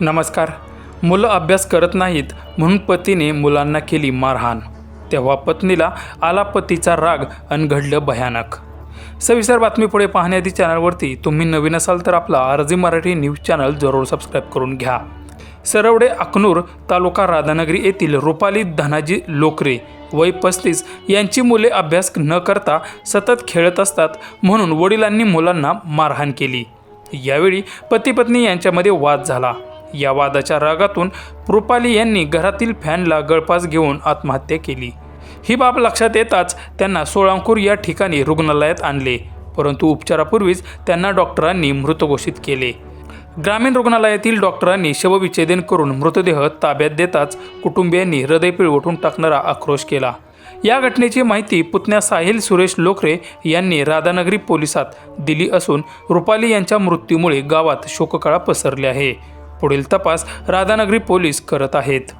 नमस्कार. मुलं अभ्यास करत नाहीत म्हणून पतीने मुलांना केली मारहाण. तेव्हा पत्नीला आला पतीचा राग आणि घडलं भयानक. सविस्तर बातमी पुढे पाहण्याआधी चॅनलवरती. तुम्ही नवीन असाल तर आपला आरजी मराठी न्यूज चॅनल जरूर सबस्क्राईब करून घ्या. सरवडे अकनूर तालुका राधानगरी येथील रुपाली धनाजी लोकरे वय पस्तीस यांची मुले अभ्यास न करता सतत खेळत असतात म्हणून वडिलांनी मुलांना मारहाण केली. यावेळी पती पत्नी यांच्यामध्ये वाद झाला. या वादाच्या रागातून रुपाली यांनी घरातील फॅनला गळपास घेऊन आत्महत्या केली. ही बाब लक्षात येताच त्यांना सोळांकूर या ठिकाणी रुग्णालयात आणले परंतु उपचारापूर्वीच त्यांना डॉक्टरांनी मृत घोषित केले. ग्रामीण रुग्णालयातील डॉक्टरांनी शवविच्छेदन करून मृतदेह ताब्यात देताच कुटुंबियांनी हृदय पिळवटून टाकणारा आक्रोश केला. या घटनेची माहिती पुतण्या साहिल सुरेश लोखरे यांनी राधानगरी पोलिसात दिली असून रुपाली यांच्या मृत्यूमुळे गावात शोककळा पसरली आहे. पुढील तपास राधानगरी पोलीस करत आहेत.